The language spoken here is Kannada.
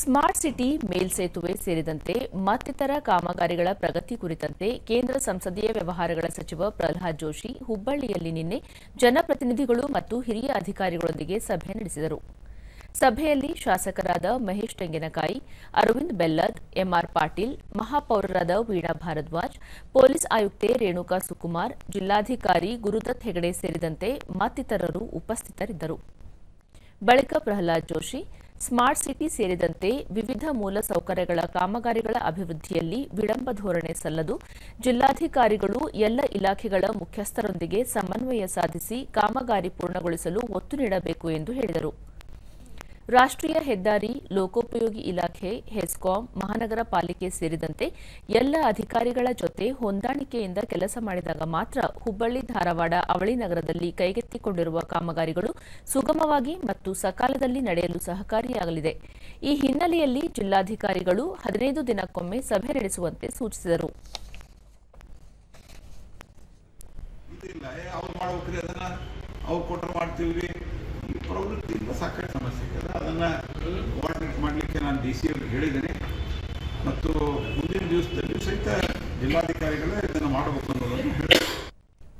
ಸ್ಮಾರ್ಟ್ ಸಿಟಿ ಮೇಲ್ಸೇತುವೆ ಸೇರಿದಂತೆ ಮತ್ತಿತರ ಕಾಮಗಾರಿಗಳ ಪ್ರಗತಿ ಕುರಿತಂತೆ ಕೇಂದ್ರ ಸಂಸದೀಯ ವ್ಯವಹಾರಗಳ ಸಚಿವ ಪ್ರಹ್ಲಾದ್ ಜೋಶಿ ಹುಬ್ಬಳ್ಳಿಯಲ್ಲಿ ನಿನ್ನೆ ಜನಪ್ರತಿನಿಧಿಗಳು ಮತ್ತು ಹಿರಿಯ ಅಧಿಕಾರಿಗಳೊಂದಿಗೆ ಸಭೆ ನಡೆಸಿದರು. ಸಭೆಯಲ್ಲಿ ಶಾಸಕರಾದ ಮಹೇಶ್ ತೆಂಗಿನಕಾಯಿ, ಅರವಿಂದ್ ಬೆಲ್ಲದ್, ಎಂಆರ್ ಪಾಟೀಲ್, ಮಹಾಪೌರರಾದ ವೀಣಾ ಭಾರದ್ವಾಜ್, ಪೊಲೀಸ್ ಆಯುಕ್ತೆ ರೇಣುಕಾ ಸುಕುಮಾರ್, ಜಿಲ್ಲಾಧಿಕಾರಿ ಗುರುದತ್ ಹೆಗಡೆ ಸೇರಿದಂತೆ ಮತ್ತಿತರರು ಉಪಸ್ಥಿತರಿದ್ದರು. ಬಳಿಕ ಪ್ರಹ್ಲಾದ್ ಜೋಶಿ ಸ್ಮಾರ್ಟ್ ಸಿಟಿ ಸೇರಿದಂತೆ ವಿವಿಧ ಮೂಲ ಸೌಕರ್ಯಗಳ ಕಾಮಗಾರಿಗಳ ಅಭಿವೃದ್ಧಿಯಲ್ಲಿ ವಿಳಂಬ ಧೋರಣೆ ಸಲ್ಲದು. ಜಿಲ್ಲಾಧಿಕಾರಿಗಳು ಎಲ್ಲ ಇಲಾಖೆಗಳ ಮುಖ್ಯಸ್ಥರೊಂದಿಗೆ ಸಮನ್ವಯ ಸಾಧಿಸಿ ಕಾಮಗಾರಿ ಪೂರ್ಣಗೊಳಿಸಲು ಒತ್ತು ನೀಡಬೇಕು ಎಂದು ಹೇಳಿದರು. ರಾಷ್ಟ್ರೀಯ ಹೆದ್ದಾರಿ ಲೋಕೋಪಯೋಗಿ ಇಲಾಖೆ, ಹೆಸ್ಕಾಂ, ಮಹಾನಗರ ಪಾಲಿಕೆ ಸೇರಿದಂತೆ ಎಲ್ಲ ಅಧಿಕಾರಿಗಳ ಜೊತೆ ಹೊಂದಾಣಿಕೆಯಿಂದ ಕೆಲಸ ಮಾಡಿದಾಗ ಮಾತ್ರ ಹುಬ್ಬಳ್ಳಿ, ಧಾರವಾಡ, ಅವಳಿ ನಗರದಲ್ಲಿ ಕೈಗೆತ್ತಿಕೊಂಡಿರುವ ಕಾಮಗಾರಿಗಳು ಸುಗಮವಾಗಿ ಮತ್ತು ಸಕಾಲದಲ್ಲಿ ನಡೆಯಲು ಸಹಕಾರಿಯಾಗಲಿದೆ. ಈ ಹಿನ್ನೆಲೆಯಲ್ಲಿ ಜಿಲ್ಲಾಧಿಕಾರಿಗಳು ಹದಿನೈದು ದಿನಕ್ಕೊಮ್ಮೆ ಸಭೆ ನಡೆಸುವಂತೆ ಸೂಚಿಸಿದರು. ಸಾಕಷ್ಟು ಸಮಸ್ಯೆ. ಅದನ್ನ ಕೋಆರ್ಡಿನೇಟ್ ಮಾಡಲಿಕ್ಕೆ ನಾನು ಡಿ ಸಿ ಅವ್ರಿಗೆ ಹೇಳಿದ್ದೇನೆ. ಮತ್ತು ಮುಂದಿನ ದಿವಸದಲ್ಲಿ ಸಹಿತ ಜಿಲ್ಲಾಧಿಕಾರಿಗಳೇ ಇದನ್ನು ಮಾಡಬೇಕು ಅನ್ನೋದನ್ನು